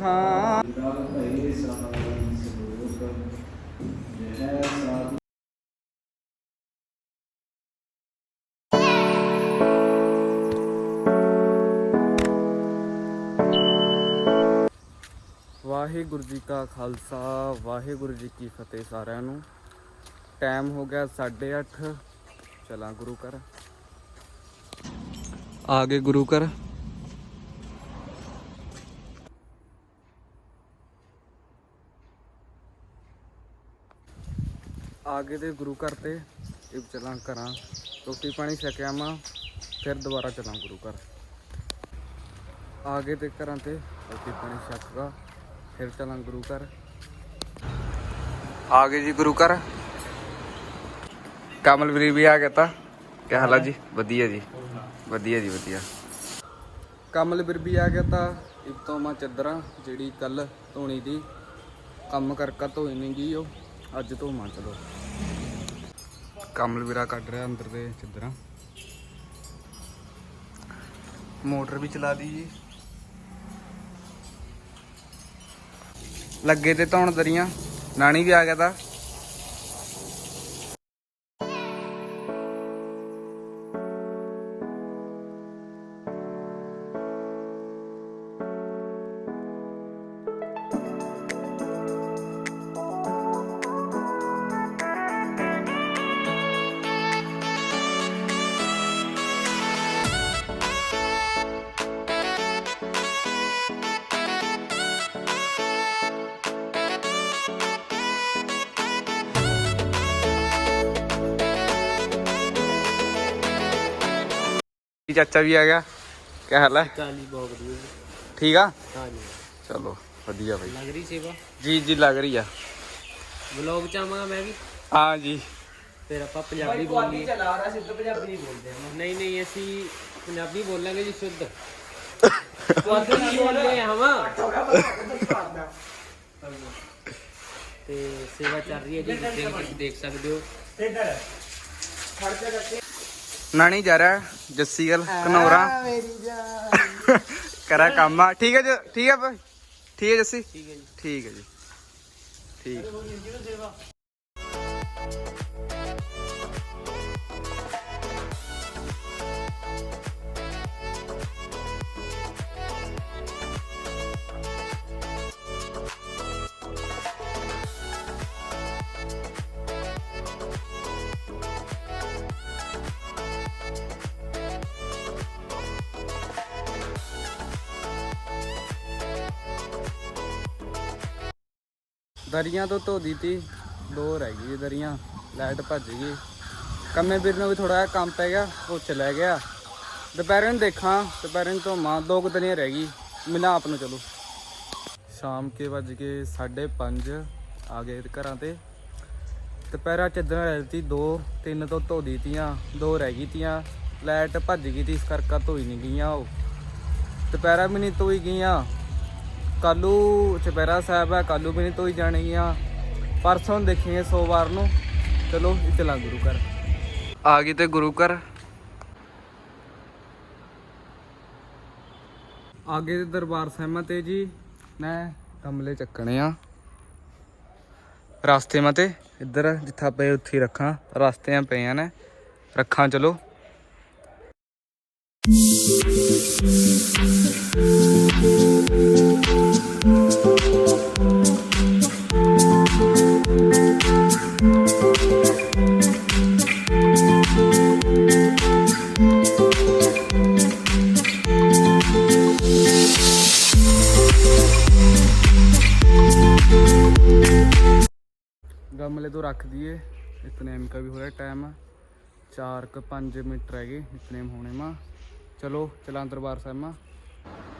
ਸਿੱਖਾਂ ਵਾਹਿਗੁਰੂ ਜੀ ਕਾ ਖਾਲਸਾ, ਵਾਹਿਗੁਰੂ ਜੀ ਕੀ ਫਤਿਹ ਸਾਰਿਆਂ ਨੂੰ। ਟਾਈਮ ਹੋ ਗਿਆ 8:30 ਚਲਾ ਗੁਰੂ ਘਰ। ਆ ਗਏ ਗੁਰੂ ਘਰ। ਆ ਗਏ ਤੇ ਗੁਰੂ ਘਰ ਤੇ ਇਹ ਚਲਾਂ ਘਰਾਂ। ਰੋਟੀ ਪਾਣੀ ਛਕਿਆ ਮਾ ਫਿਰ ਦੁਬਾਰਾ ਚਲਾਂ ਗੁਰੂ ਘਰ। ਆ ਗਏ ਤੇ ਘਰਾਂ ਤੇ ਰੋਟੀ ਪਾਣੀ ਛਕਗਾ ਫਿਰ ਚਲਾਂ ਗੁਰੂ ਘਰ। ਆ ਗਏ ਜੀ ਗੁਰੂ ਘਰ। ਕਮਲਵੀਰ ਵੀ ਆ ਗਿਆ ਤਾਂ। ਕੀ ਹਾਲ ਆ ਜੀ? ਵਧੀਆ ਜੀ। ਵਧੀਆ ਜੀ, ਵਧੀਆ। ਕਮਲਵੀਰ ਵੀ ਆ ਗਿਆ ਤਾਂ, ਇੱਕ ਤੋਂ ਮਾ ਚੱਦਰਾਂ, ਜਿਹੜੀ ਕੱਲ ਧੋਣੀ ਦੀ। ਕੰਮ ਕਰਕਾ ਧੋਈ ਨਹੀਂ ਗਈ ਉਹ, ਅੱਜ ਧੋਵਾਂ ਚਲੋ। ਕਮਲਵੀਰਾ ਕੱਢ ਰਿਹਾ ਅੰਦਰ ਦੇ ਚੱਦਰਾਂ ਮੋਟਰ ਵੀ ਚਲਾ ਦੀ ਜੀ। ਲੱਗੇ ਤੇ ਧੌਣ ਦਰੀਆਂ। ਨਾਣੀ ਵੀ ਆ ਗਿਆ ਤਾਂ। ਜੀ ਚਾਚਾ ਵੀ ਆ ਗਿਆ? ਕੀ ਹਾਲ ਹੈ? ਕਾਲੀ ਬਹੁਤ ਵਧੀਆ। ਠੀਕ ਆ? ਹਾਂਜੀ। ਚਲੋ ਵਧੀਆ ਬਈ। ਲੱਗ ਰਹੀ ਸੇਵਾ? ਜੀ ਜੀ ਲੱਗ ਰਹੀ ਆ। ਵਲੌਗ ਚ ਆਵਾਂਗਾ ਮੈਂ ਵੀ। ਹਾਂ ਜੀ। ਫਿਰ ਆਪਾਂ ਪੰਜਾਬੀ ਬੋਲੀਏ। ਚਲਾ ਰਹਾ ਸਿੱਧ ਪੰਜਾਬੀ ਨਹੀਂ ਬੋਲਦੇ ਨਹੀਂ ਨਹੀਂ ਅਸੀਂ ਪੰਜਾਬੀ ਬੋਲਾਂਗੇ ਜੀ ਸ਼ੁੱਧ। ਤੁਹਾਡੇ ਨਹੀਂ ਬੋਲਦੇ ਹਵਾ ਤੇ ਸੇਵਾ ਚੱਲ ਰਹੀ ਹੈ ਜੀ ਤੁਸੀਂ ਦੇਖ ਸਕਦੇ ਹੋ। ਨਾਣੀ ਜਾ ਰਿਹਾ ਜੱਸੀ ਗਲ ਕਨੌਰਾ ਕਰਾ ਕੰਮ। ਆ ਠੀਕ ਹੈ ਜੀ ਠੀਕ ਹੈ ਭਾਈ? ਠੀਕ ਹੈ ਜੱਸੀ? ਠੀਕ ਹੈ ਜੀ। ਠੀਕ ਹੈ ਜੀ। ਠੀਕ। ਦਰੀਆਂ ਤੋਂ ਧੋ ਤੀ, ਦੋ ਰਹਿ ਗਈ ਦਰੀਆਂ, ਲਾਈਟ ਭੱਜ ਗਈ। ਕੰਮੇ ਵੀਰ ਨੂੰ ਵੀ ਥੋੜਾ ਜਿਹਾ ਕੰਮ ਪੈ ਗਿਆ, ਉਹ ਚਲਾ ਗਿਆ। ਦੁਪਹਿਰੇ ਨੂੰ ਦੇਖਾਂ, ਦੁਪਹਿਰੇ ਨੂੰ ਧੋਵਾਂ, ਦੋ ਕੁ ਦਰੀਆਂ ਰਹਿ ਗਈ। ਮਿਲਾਂ ਆਪ ਨੂੰ, ਚਲੋ। ਸ਼ਾਮ ਕੇ ਵੱਜ ਕੇ 5:30 ਆ ਗਏ ਘਰਾਂ ਤੇ। ਦੁਪਹਿਰਾ ਚੱਦਰਾਂ ਰਹਿ ਤੀ ਦੋ, ਤਿੰਨ ਤੋਂ ਧੋ ਦਿੱਤੀਆਂ ਦੋ ਰਹਿ ਗਈ ਤੀਆਂ। ਲਾਈਟ ਭੱਜ ਗਈ ਤੀ, ਇਸ ਕਰਕੇ ਧੋਈ ਨਹੀਂ ਗਈਆਂ ਉਹ। ਦੁਪਹਿਰਾ ਵੀ ਨਹੀਂ ਧੋਈ ਗਈਆਂ। ਕੱਲੂ ਚਪੈਰਾ ਸਾਹਿਬ ਹੈ ਕੱਲੂ ਵੀ ਨਹੀਂ ਧੋਈ ਜਾਣਗੀਆਂ ਪਰਸੋਂ ਨੂੰ ਸੋਮਵਾਰ ਨੂੰ। ਚਲੋ ਇਹ ਚਲਾਂ ਗੁਰੂ ਘਰ। ਆ ਗਏ ਤੇ ਗੁਰੂ ਘਰ। ਆਗੇ ਤੇ ਦਰਬਾਰ ਸਾਹਿਬਾਂ ਤੇ ਜੀ। ਮੈਂ ਗਮਲੇ ਚੱਕਣੇ ਆ। ਰਸਤੇ ਮਾ ਤੇ ਇੱਧਰ ਜਿੱਥਾ ਪਏ ਉੱਥੇ ਹੀ ਰੱਖਾਂ। ਰਸਤਿਆਂ ਪਏ ਆ ਨੇ। ਰੱਖਾਂ, ਚਲੋ। ਗਮਲੇ ਤੋਂ ਰੱਖ ਦਈਏ। ਇਤਨੇਮ ਕਾ ਵੀ ਹੋ ਰਿਹਾ ਟਾਈਮ 4 ਕ 5 ਮਿੰਟ ਰਹਿ ਗਏ। ਇਤਨੇਮ ਹੋਣੇ ਮਾ। ਚਲੋ ਚਲਾਂ ਦਰਬਾਰ ਸਾਹਿਬ ਮਾ। ਵਾਹਿਗੁਰੂ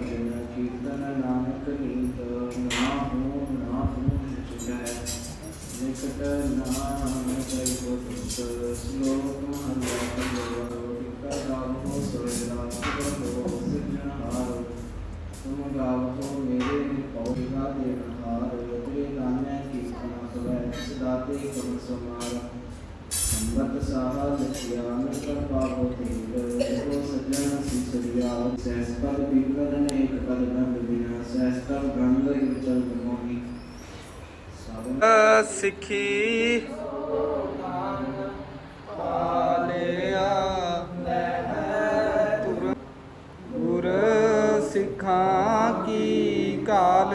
ਭਜਨ ਕੀਰਤਨ ਨਾਨਕ ਨੀਤ ਨਾ ਹੋ ਨਾ ਹੋ ਚੁਕੈ ਨਿਕਟ ਨਾਮ ਜੈ ਗੋਬਿੰਦ ਸ਼ਲੋਕ ਮਹਲਾ ਪੰਜਵਾ ਟਿਕਾ ਗਾਵੋ ਸੋਇਰਾ ਸੁਭੋ ਸਿਜਨਹਾਰ ਤੁਮ ਗਾਵੋ ਮੇਰੇ ਪੌੜਾ ਦੇ ਹਾਰ। ਤੇਰੇ ਨਾਮੈ ਕੀਰਤਨ ਸਵੈ, ਸਦਾ ਤੇ ਕਮ ਸਮਾਰਾ ਸੰਬਤ ਸਾਹਾ ਲਖਿਆ ਨਕਰ ਪਾਵੋ ਤੀਰ ਜੋ ਸਜਣ ਸਿਸਰਿਆ ਸਹਿਸ ਪਦ ਬਿਗਨ ਅਨੇਕ ਪਦ ਗੰਧ ਬਿਨਾ ਸਹਿਸ ਪਦ ਗੰਧ ਚਲ ਮੋਹੀ ਸਿੱਖੀ। ਪਾਲਿਆ ਤੁਰ ਗੁਰ ਸਿੱਖਾਂ ਕੀ ਕਾਲ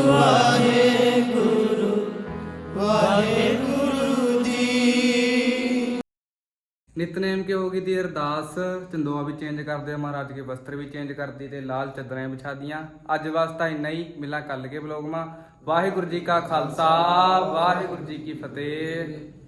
ਵਾਹਿਗੁਰੂ ਜੀ ਨਿਤਨੇਮ ਕੀ ਹੋਗੀ ਦੀ ਅਰਦਾਸ? ਚੰਦੋਆ ਵੀ ਚੇਂਜ ਕਰਦੇ, ਮਹਾਰਾਜ ਕੇ ਵਸਤਰ ਵੀ ਚੇਂਜ ਕਰਦੀ ਤੇ ਲਾਲ ਚਾਦਰਾਂ ਵਿਛਾਦੀਆਂ। ਅੱਜ ਵਾਸਤਾ ਇੰਨਾ ਹੀ, ਮਿਲਾਂ ਕੱਲ ਕੇ ਬਲੌਗ ਮਾ ਵਾਹਿਗੁਰੂ ਜੀ ਕਾ ਖਾਲਸਾ, ਵਾਹਿਗੁਰੂ ਜੀ ਕੀ ਫਤਿਹ।